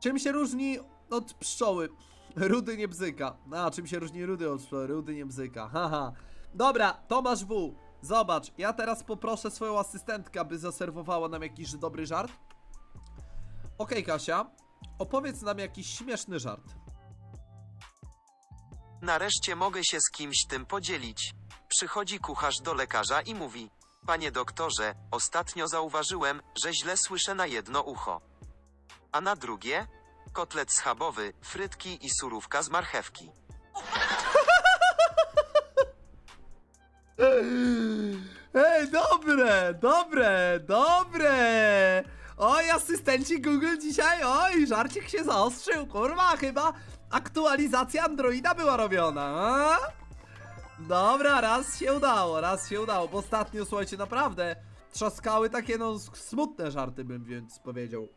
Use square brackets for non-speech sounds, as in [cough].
Czym się różni od pszczoły? [laughs] Rudy nie bzyka. A, czym się różni rudy od pszczoły? Rudy nie bzyka. Haha. Dobra, Tomasz W. Zobacz, ja teraz poproszę swoją asystentkę, aby zaserwowała nam jakiś dobry żart. Okej, Kasia, opowiedz nam jakiś śmieszny żart. Nareszcie mogę się z kimś tym podzielić. Przychodzi kucharz do lekarza i mówi: Panie doktorze, ostatnio zauważyłem, że źle słyszę na jedno ucho. A na drugie? Kotlet schabowy, frytki i surówka z marchewki. [laughs] Ej, dobre, dobre, dobre! Oj, asystenci Google dzisiaj, oj, żarcik się zaostrzył, kurwa, chyba aktualizacja Androida była robiona? Dobra, raz się udało, raz się udało, bo ostatnio, słuchajcie, naprawdę trzaskały takie, no, smutne żarty bym więc powiedział.